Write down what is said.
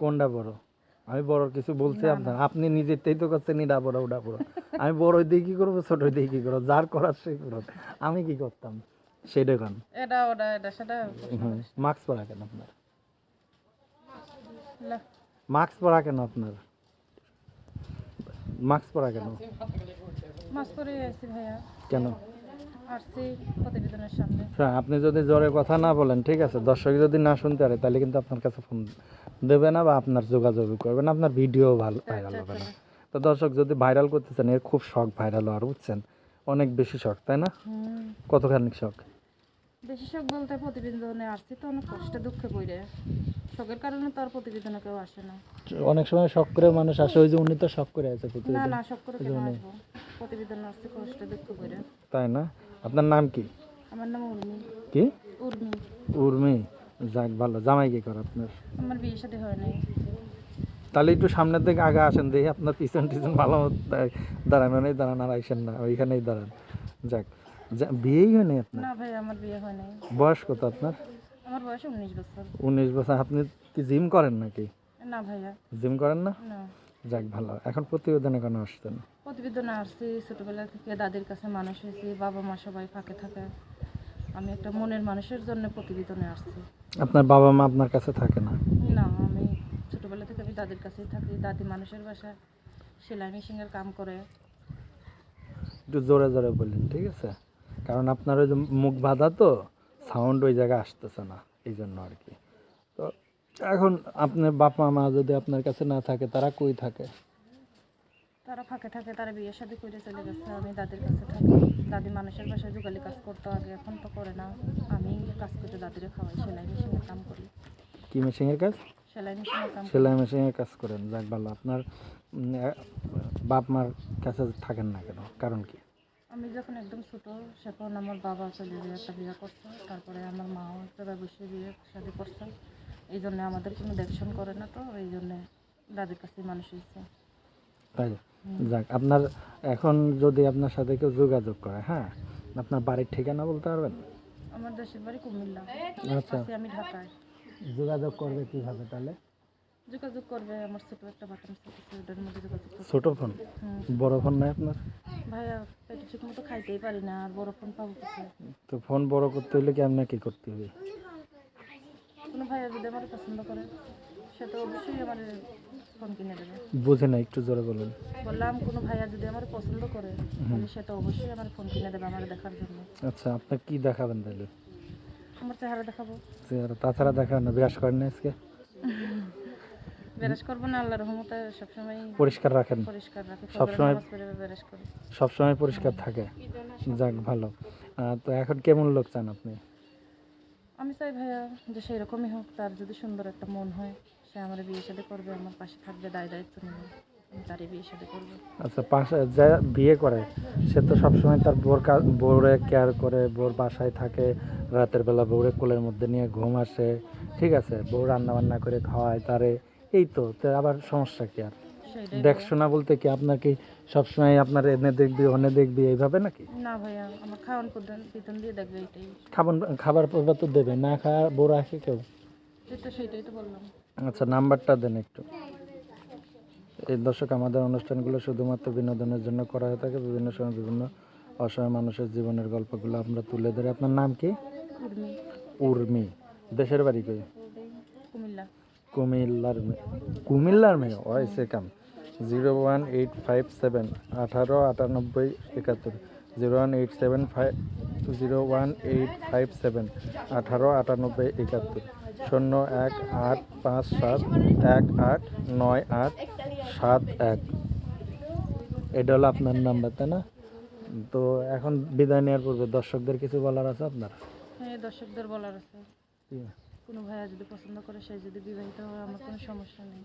কোনটা বড় আমি বড় কিছু বলছি আপনার। আপনি নিজেতেই তো করছেন এটা বড় ওটা বড়। আমি বড় দিয়ে কি করব ছোট দিয়ে কি করব? যার করার সে করো আমি কি করতাম? সেটা কান? এটা ওটা এটা সেটা মাস্ক পরা কেন আপনার? মাস্ক পরা কেন আপনার? মাস্ক পরা কেন? মাছ করে আইছি ভাইয়া। কেন আসছি প্রতিবেদনের সামনে হ্যাঁ আপনি যদি জোরে কথা না বলেন ঠিক আছে? দর্শক যদি না শুনতে পারে তাহলে কিন্তু আপনার কাছে ফোন দেবে না বা আপনার যোগাযোগ করবে না আপনার ভিডিও ভালো ভাইরাল হবে না। তো দর্শক যদি ভাইরাল করতে চান এর খুব শখ ভাইরাল হওয়ার বুঝছেন? অনেক বেশি শখ তাই না? কতখানি শখ? বেশি শখ বলতে প্রতিবেদনে আসছি তো অনেক কষ্টে দুঃখে পড়ে। শখের কারণে তো আর প্রতিবেদনে কেউ আসে না। অনেক সময় শখ করে মানুষ আসে ওই যে উনি তো শখ করে আছে না না শখ করে কেন আসব? প্রতিবেদনে আসছি কষ্টে দুঃখে পড়ে তাই না? আপনার নাম কি? আমার নাম উর্মি। কি? উর্মি। উর্মি। যাক ভালো। জামাই কি করে আপনার? আমার বিয়ে সাথে হয় নাই। তাহলে একটু সামনের দিকে আগে আসেন দেখি আপনার পিছন টিছন ভালো দাঁড়ানো নেই দাঁড়ান আর আইসেন না ওইখানেই দাঁড়ান। যাক বিয়েই হয়নি আপনার? না ভাই আমার বিয়ে হয় নাই। বয়স কত আপনার? আমার বয়স উনিশ বছর। উনিশ বছর। আপনি কি জিম করেন নাকি? না ভাইয়া। জিম করেন না? না। যাক ভালো। এখন প্রতিবেদনে কেন আসছেন? প্রতিবেদনে আসছি ছোটবেলা থেকে দাদির কাছে মানুষ হয়েছি বাবা মা সবাই ফাঁকে থাকে। আমি একটা মনের মানুষের জন্য প্রতিবেদনে আসছি। আপনার বাবা মা আপনার কাছে থাকে না? না আমি ছোটবেলা থেকে আমি দাদির কাছেই থাকি দাদি মানুষের বাসায় সেলাই মেশিনের কাম করে। একটু জোরে জোরে বললেন ঠিক আছে? কারণ আপনার ওই যে মুখ বাঁধা তো সাউন্ড ওই জায়গায় আসতেছে না এই জন্য আর কি। এখন আপনার বাবা মা যদি আপনার কাছে না থাকে তারা কই থাকে? তারা ফাঁকে থাকে তারা বিয়ের সাথে করে চলে গেছে আমি দাদির কাছে থাকি। দাদি মানুষের বাসায় যুগালি কাজ করতো আগে এখন তো করে না। আমি কাজ করতে দাদিরে খাওয়াই সেলাই মেশিনের কাম করি। কি মেশিনের কাজ? সেলাই মেশিনের কাম সেলাই মেশিনের কাজ করেন যাক ভালো। আপনার বাপ মার কাছে থাকেন না কেন? কারণ কি? আমি যখন একদম ছোট তখন আমার বাবা চলে গিয়ে একটা বিয়ে করছে তারপরে আমার মাও একটা ব্যবসায়ী বিয়ে শাদি করছে। এই জন্য আমাদের কোনো দেখশন করে না তো এই জন্যে দাদির কাছে মানুষ হয়েছে। তাই যাক আপনার এখন যদি আপনার সাথে কেউ যোগাযোগ করে হ্যাঁ? আপনার বাড়ির ঠিকানা বলতে পারবেন? আমার দেশের বাড়ি কুমিল্লা। আচ্ছা। আমি ঢাকায়। যোগাযোগ করবে কীভাবে তাহলে? যোগাযোগ করবে আমার ছোট একটা বাটন ওটার মধ্যে যোগাযোগ করবে। ছোট ফোন? বড় ফোন নাই আপনার? ভাইয়া পেটে ঠিক মতো খাইতেই পারি না আর বড় ফোন পাবো তো ফোন বড় করতে হলে কি আপনার কি করতে হবে? কোনো ভাইয়া যদি আমার পছন্দ করে সে তো অবশ্যই আমার ফোন কিনে দেবে। বুঝে না একটু জোরে বলুন। বললাম কোনো ভাইয়া যদি আমার পছন্দ করে তাহলে সে তো অবশ্যই আমার ফোন কিনে দেবে আমার দেখার জন্য। আচ্ছা আপনি কি দেখাবেন তাহলে? আমার চেহারা দেখাবো। চেহারা তাছাড়া দেখাবেন না বিরাজ করেন না আজকে? বেরাস করব না আল্লাহর রহমতে সবসময় পরিষ্কার রাখেন। পরিষ্কার রাখি সবসময়- পড়ে করি। সবসময় পরিষ্কার থাকে। যাক ভালো। তো এখন কেমন লোক চান আপনি? আমি চাই ভাইয়া যে সেই রকমই হোক, তার যদি সুন্দর একটা মন হয়, সে আমার বিয়ে সাথে করবে, আমার পাশে থাকবে, দায় দায়িত্ব নেবে তারই বিয়ে সাথে করব। আচ্ছা পাশে যা বিয়ে করে, সে তো সবসময় তার বোর বউরে কেয়ার করে, বোর বাসায় থাকে, রাতের বেলা বউরে কোলের মধ্যে নিয়ে ঘুম আসে, ঠিক আছে? বউ রান্না বান্না করে খাওয়ায় তারে, এই তো আবার সমস্যা কি আর? দেখশোনা বলতে কি আপনার কি সবসময় আপনার এনে দেখবি ওনে দেখবি এইভাবে নাকি? না ভাইয়া আমার খাওয়ান বেতন দিয়ে দেখবে এটাই খাবার খাবার পর্বা তো দেবে না খাওয়া বউ আসে কেউ? এই তো বললাম। আচ্ছা নাম্বারটা দেন একটু। এই দর্শক আমাদের অনুষ্ঠানগুলো শুধুমাত্র বিনোদনের জন্য করা হয়ে থাকে। বিভিন্ন সময় বিভিন্ন অসহায় মানুষের জীবনের গল্পগুলো আমরা তুলে ধরি। আপনার নাম কি? উর্মি। উর্মি। দেশের বাড়ি কই? কুমিল্লা। কুমিল্লার মেয়ে কুমিল্লার মেয়ে ওয়াইসে সেকাম zero one eight five seven আঠারো আটানব্বই একাত্তর। Zero one eight seven five zero one eight five seven আঠারো আটানব্বই একাত্তর। শূন্য এক আট পাঁচ সাত এক আট নয় আট সাত এক। এটা হলো আপনার নাম্বার তাই না? তো এখন বিদায় নেওয়ার পূর্বে দর্শকদের কিছু বলার আছে আপনার? হ্যাঁ দর্শকদের বলার আছে? কোনো ভাইয়া যদি পছন্দ করে সে যদি বিবাহিত হয় আমার কোনো সমস্যা নেই।